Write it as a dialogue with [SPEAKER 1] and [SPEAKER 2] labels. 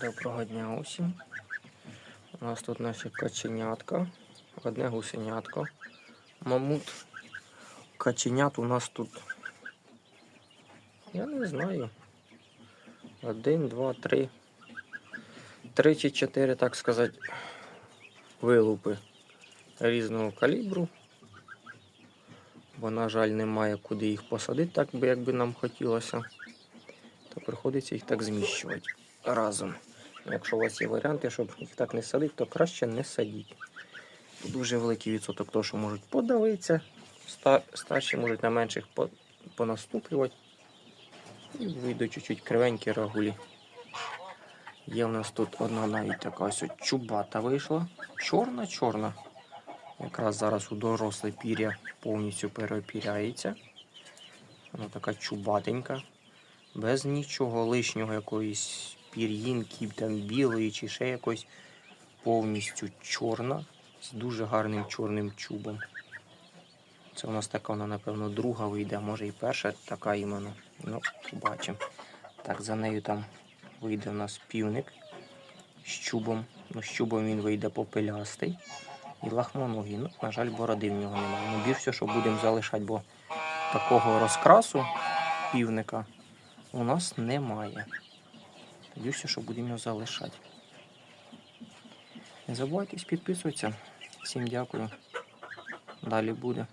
[SPEAKER 1] Доброго дня усім. У нас тут наші каченятка, одне гусенятко, мамут. Каченят у нас тут. Я не знаю. Один, два, три. Три чи чотири, так сказати, вилупи різного калібру. Бо, на жаль, немає куди їх посадити, так би як би нам хотілося. То приходиться їх так зміщувати разом. Якщо у вас є варіанти, щоб їх так не садити, то краще не садіть. Дуже великий відсоток того, що можуть подавитися, старші можуть на менших понаступлювати. І вийдуть чуть-чуть кривенькі рагулі. Є у нас тут одна навіть така ось чубата вийшла. Чорна-чорна. Якраз зараз у доросле пір'я повністю переопіряється. Вона така чубатенька без нічого лишнього, якоїсь пір'їнки, там білої чи ще якось повністю чорна, з дуже гарним чорним чубом. Це у нас така вона, напевно, друга вийде, може і перша така іменно. Ну, побачимо. Так, за нею там вийде у нас півник з чубом. Ну, з чубом він вийде попелястий. І лахмоногий. Ну, на жаль, бороди в нього немає. Ну, більше, що будемо залишати, бо такого розкрасу півника у нас немає. Надіюся, що будемо його залишати. Не забувайтесь підписуватися. Всім дякую. Далі буде.